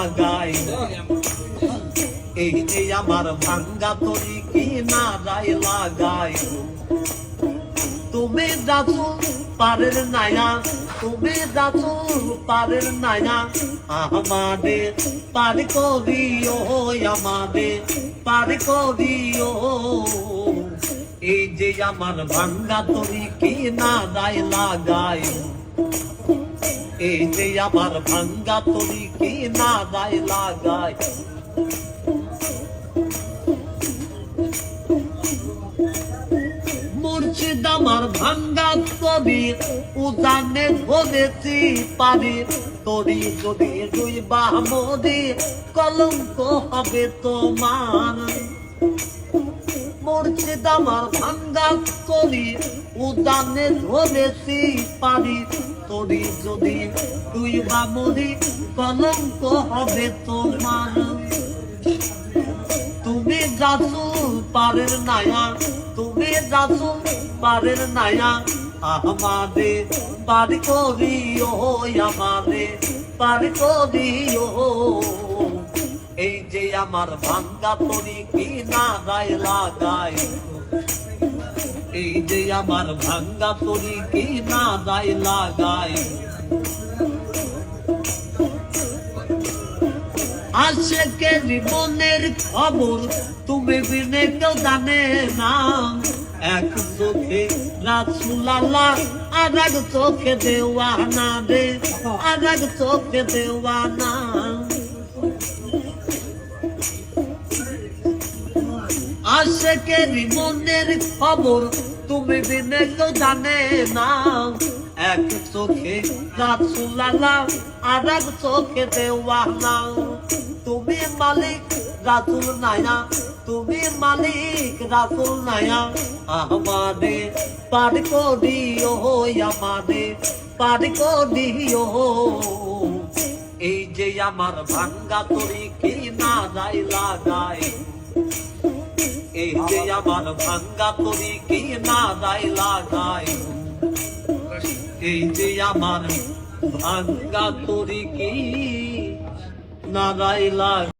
লাগাই এই যে আমার ভাঙ্গা তরি কি না রায় লাগাই তুমি যাচু পারের নায়া, তুমি যাচু পারের নায়া আমাদের পার করিও আমাদের পার করিও। এই যে আমার ভাঙ্গা তরি কি না রায় লাগাই এই যে আমার ভাঙ্গা তরি কি না রায় লাগাই মুর্শিদ আমার ভাঙ্গা তরি উদানে ধরেছি পারি। তরি যদি দুই বামদি কলঙ্ক হবে তোমার। মুর্শিদ আমার ভাঙ্গা তরি উদানে ধরেছি পারি। তরি যদি দুই বামদি কলঙ্ক হবে তোমার। তুমি যাচু পারের নায়া, তুমি যাচু পারের নায়া আমাদে পার করিও আমাদে পার করিও এই যে আমার ভাঙ্গা তরি কি না গায়ে লাগাই এই যে আমার ভাঙ্গা তরি কি না গায়ে লাগাই আশেকে জীবনের খবর তুমি বিনে কেউ জানে না। এক চোখে রাসুলাল্লাহ আর এক চোখে দেওয়ানা রে আর এক চোখে দেওয়ানা। আশেকে জীবনের খবর তুমি বিনে কেউ জানে না এক চোখে রাসুলাল্লাহ আর এক চোখে দেওয়ানা। তুমি মালিক রাসুল নায়া, তুমি মালিক রাসুল নায়া। আমাদে পার করিও আমাদে পার করিও এই যে আমার ভাঙ্গা তরি কি না যাই লাগাই এই যে আমার ভাঙ্গা তরি কি না দায় লাগাই এই যে আমার ভাঙ্গা তরি কি না দায় লাগাই